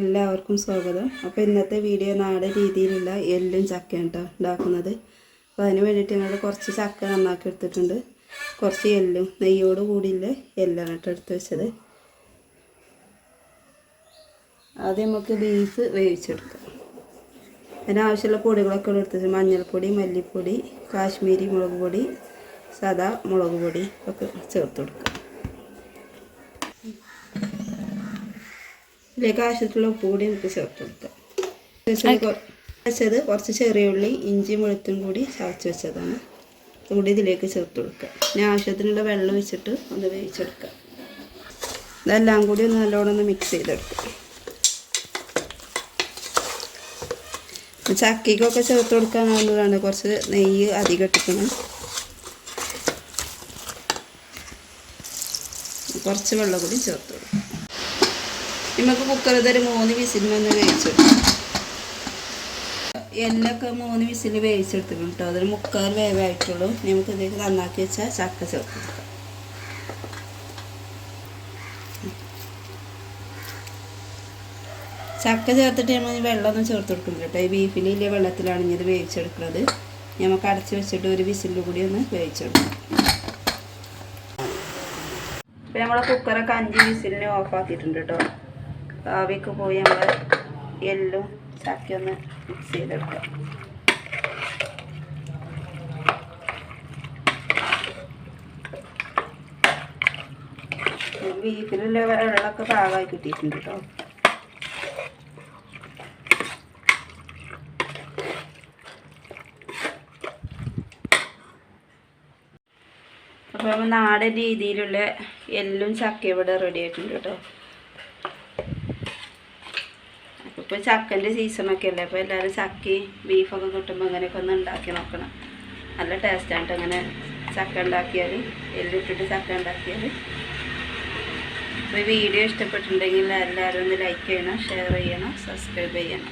എല്ലാവർക്കും സ്വാഗതം. അപ്പോൾ ഇന്നത്തെ വീഡിയോ നാടൻ രീതിയിലുള്ള എല്ലും ചക്കയാണ് കേട്ടോ ഉണ്ടാക്കുന്നത് അപ്പോൾ അതിന് വേണ്ടിയിട്ട് ഞങ്ങൾ കുറച്ച് ചക്ക നന്നാക്കി എടുത്തിട്ടുണ്ട്. കുറച്ച് എല്ലും നെയ്യോട് കൂടിയുള്ള എല്ലാണ് കേട്ടോ എടുത്ത് വെച്ചത്. ആദ്യം നമുക്ക് ബീഫ് വേവിച്ചെടുക്കാം. അതിനാവശ്യമുള്ള പൊടികളൊക്കെ എടുത്തിട്ട് മഞ്ഞൾപ്പൊടി മല്ലിപ്പൊടി കാശ്മീരി മുളക് പൊടി സാദാ മുളക് പൊടി ഒക്കെ ചേർത്ത് കൊടുക്കുക ഇതിലേക്ക് ആവശ്യത്തിലുള്ള ഉപ്പ് കൂടി നമുക്ക് ചേർത്ത് കൊടുക്കാം വെച്ചത് കുറച്ച് ചെറിയ ഉള്ളി ഇഞ്ചി വെളുത്തും കൂടി ചതച്ച് വെച്ചതാണ്. കൂടി ഇതിലേക്ക് ചേർത്ത് കൊടുക്കുക. പിന്നെ ആവശ്യത്തിനുള്ള വെള്ളം വെച്ചിട്ട് ഒന്ന് വേവിച്ചെടുക്കുക. ഇതെല്ലാം കൂടി ഒന്ന് നല്ലോണം ഒന്ന് മിക്സ് ചെയ്തെടുക്കുക. ചക്കിക്കൊക്കെ ചേർത്ത് കൊടുക്കാനാവുന്നതാണ്. കുറച്ച് നെയ്യ് അധികം ഇട്ടിക്കണം കുറച്ച് വെള്ളം കൂടി ചേർത്ത് കൊടുക്കും നമുക്ക് കുക്കർ ഇതൊരു മൂന്ന് വിസിലിനൊന്ന് വേവിച്ചെടുക്കും എല്ലൊക്കെ മൂന്ന് വിസിൽ വേവിച്ചെടുത്തിട്ടുണ്ട് കേട്ടോ അതൊരു മുക്കാൽ വേവായിട്ടുള്ളൂ നമുക്ക് ഇതിലേക്ക് നന്നാക്കി വെച്ചാൽ ചക്ക ചേർത്ത് ചക്ക ചേർത്തിട്ട് നമ്മൾ വെള്ളം വെള്ളമൊന്നും ചേർത്ത് കൊടുക്കും കേട്ടോ ഈ ഇല്ല വെള്ളത്തിലാണ് ഇനി ഇത് വേവിച്ചെടുക്കുന്നത്. നമുക്ക് അടച്ച് വെച്ചിട്ട് ഒരു വിസിലിൽ കൂടി ഒന്ന് വേവിച്ചെടുക്കാം ഇപ്പം നമ്മളെ കുക്കറൊക്കെ അഞ്ച് വിസിലിന് ഓഫ് ആക്കിയിട്ടുണ്ട് കേട്ടോ ആവിയൊക്കെ പോയി നമ്മൾ എല്ലും ചക്കയൊന്ന് മിക്സ് ചെയ്തെടുക്കാം. ബീഫിലുള്ള വെള്ളമൊക്കെ പാകമായി കിട്ടിയിട്ടുണ്ട് കേട്ടോ. അപ്പോൾ നാടൻ രീതിയിലുള്ള എല്ലും ചക്ക ഇവിടെ റെഡി ആയിട്ടുണ്ട് കേട്ടോ. ഇപ്പോൾ ചക്കന്റെ സീസണൊക്കെ അല്ലേ? അപ്പോൾ എല്ലാവരും ചക്കയും ബീഫൊക്കെ കിട്ടുമ്പോൾ അങ്ങനെയൊക്കെ ഒന്ന് ഉണ്ടാക്കി നോക്കണം. നല്ല ടേസ്റ്റാണ് അങ്ങനെ ചക്ക ഉണ്ടാക്കിയാൽ എല്ലിട്ടിട്ട് ചക്ക ഉണ്ടാക്കിയാൽ അപ്പോൾ വീഡിയോ ഇഷ്ടപ്പെട്ടിട്ടുണ്ടെങ്കിൽ എല്ലാവരും ഒന്ന് ലൈക്ക് ചെയ്യണം ഷെയർ ചെയ്യണം സബ്സ്ക്രൈബ് ചെയ്യണം.